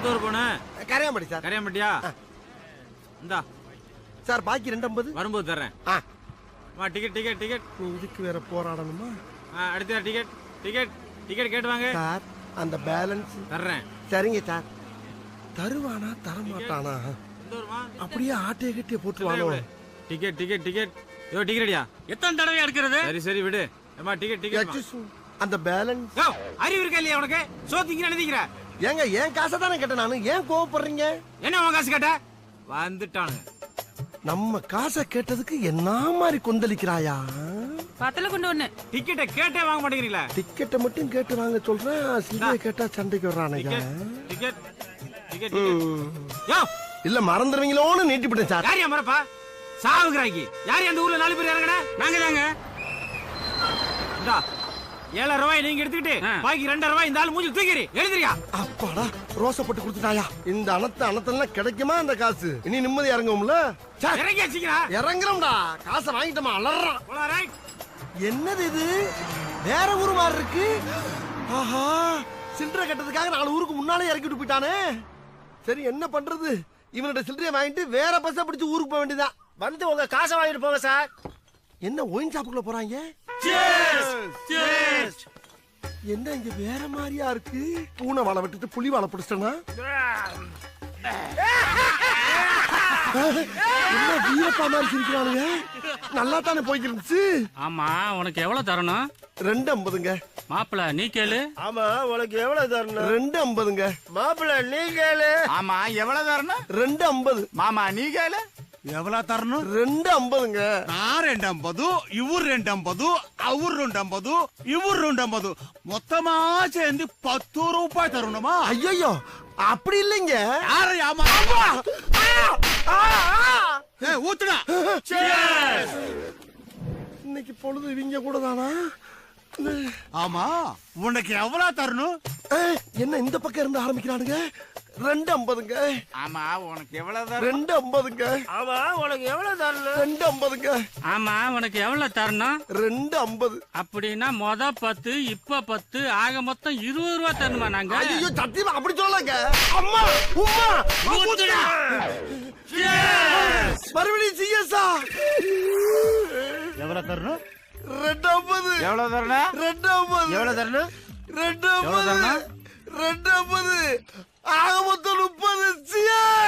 எந்த ஊர் போன? கரையாம்படி சார். கரையாம்பட்டியா? இந்தா. சார் பாக்கி ரெண்டு ஐம்பது வரும்போது தர்றேன். ஆ. டிக்கெட் டிக்கெட் டிக்கெட் நீ இதுக்கு வேற போராடணுமா? ஆ அடுத்த டிக்கெட் டிக்கெட் டிக்கெட் கேட்டு வாங்க. சார் அந்த பேலன்ஸ் தர்றேன். சரிங்க சார். தருவானா தரமாட்டானா? எந்த ஊர்மா அப்படியே ஆட்டைய கட்டிய போட்டுருவானோ டிக்கெட் டிக்கெட் டிக்கெட் யோ டிக்கெட் அடியா எத்தனை தடவை எடுக்கிறது? சரி சரி விடு. ஏமா டிக்கெட் டிக்கெட். அந்த பேலன்ஸ் அறிவு இருக்கா இல்லையா உனக்கு? சோத்திங்க நினைக்கிற ஏங்க ஏன் காசை தானே கேட்டேன் நானு? ஏன் கோவப்படுறீங்க? என்ன உன் காசு கேட்ட? வந்துட்டானுங்க நம்ம காசை கேட்டதுக்கு என்ன மாதிரி கொந்தளிக்கிறாயா? பத்தல கொண்டு ஒண்ணு டிக்கெட்டை கேட்டே வாங்க மாட்டேங்கிறீங்களா? டிக்கெட்டை மட்டும் கேட்டு வாங்க சொல்றேன். சிலையை கேட்டா சண்டைக்கு வர்றானுங்க. டிக்கெட் டிக்கெட் யோ! இல்ல மறந்துடுவீங்களோன்னு நீட்டிவிட்டேன் சார். யார் மறப்பா சாவுகிறாக்கி யார் அந்த ஊர்ல நாலு பேர் இறங்கன? நாங்க தாங்க. ஏழாயிரம் ரூபாய் நீங்க எடுத்துக்கிட்டு. பாக்கி ரெண்டாயிரம் ரூபாய் இந்த ஆள் மூஞ்சி தூக்கிறி எழுதுறியா அப்பாடா ரோசப்பட்டு கொடுத்துட்டாயா? இந்த அனத்த அனத்தெல்லாம் கிடைக்குமா அந்த காசு? இனி நிம்மதி இறங்குவோம்ல? சே, இறங்கி வச்சுக்கிறா இறங்குறோம்டா. காசை வாங்கிட்டோமா அலறான் என்னது இது? வேற ஊரு மாதிரி இருக்கு. ஆஹா சில்லறை கட்டதுக்காக நாலு ஊருக்கு முன்னாலே இறக்கி விட்டு போயிட்டானே. சரி என்ன பண்றது? இவனோட சில்லறையை வாங்கிட்டு வேற பஸ்ஸை பிடிச்சு ஊருக்கு போக வேண்டியதான் வந்து உங்க காசை வாங்கிட்டு போங்க சார் என்ன ஒயின் ஷாப்புக்குள்ள போறாங்க? என்ன இங்க வேற மாதிரியா இருக்கு? பூனை வாழை விட்டுட்டு புலி வாழை பிடிச்சிட்டனா? என்ன வீரப்பா மாதிரி சிரிக்கிறானுங்க? நல்லா தானே போய்க்கு இருந்துச்சு ஆமா உனக்கு எவ்வளவு தரணும்? ரெண்டு ஐம்பதுங்க. மாப்பிள நீ கேளு. ஆமா உனக்கு எவ்வளவு தரணும்? ரெண்டு ஐம்பதுங்க. மாப்பிள்ள நீ கேளு. ஆமா எவ்வளவு தரணும்? ரெண்டு ஐம்பது. மாமா நீ கேளு. ఎవలా తరను ரெண்டு ஐம்பதுங்க నా రెండంబదు ఇవ్వరు రెండంబదు అవురు రెండంబదు ఇవ్వరు రెండంబదు మొత్తమా చేయండి పత్తు రూపాయి తరుణమా ஐயோ அப்படி இல்லைங்க ఏ ఊతుడా இன்னைக்கு பொழுது இவங்க கூட தானா ஆமா உனக்கு எவ்வளோ தரணும் ஏய், என்ன இந்த பக்கம் இருந்து ஆரம்பிக்கிறானுங்க ரெண்டு ஐம்பதுங்க. ஆமா உனக்கு எவ்வளவு தரணும்? ரெண்டு ஐம்பதுங்க. ஆமா உனக்கு எவ்வளவு தரணும்? ரெண்டு ஐம்பதுங்க. ஆமா உனக்கு எவ்வளவு தரணும்? ரெண்டு ஐம்பது. அப்படின்னா மொத பத்து இப்ப பத்து ஆக மொத்தம் இருபது ரூபா தரணுமா நாங்க? ஐயோ சத்தியமா அப்படி சொல்லலங்க. அம்மா உம்மா. மறுபடியும் சிஎஸ்ஆ எவ்வளோ தரணும்? ரெண்டு ஐம்பது. எவ்வளவு தரணும்? ரெண்டு ஐம்பது. எவ்வளவு தரணும்? ரெண்டு எவ்வளவு ஐம்பது தரணும்? ரெண்டு ஐம்பது ஆக மொத்தம் முப்பது சிஎஸ்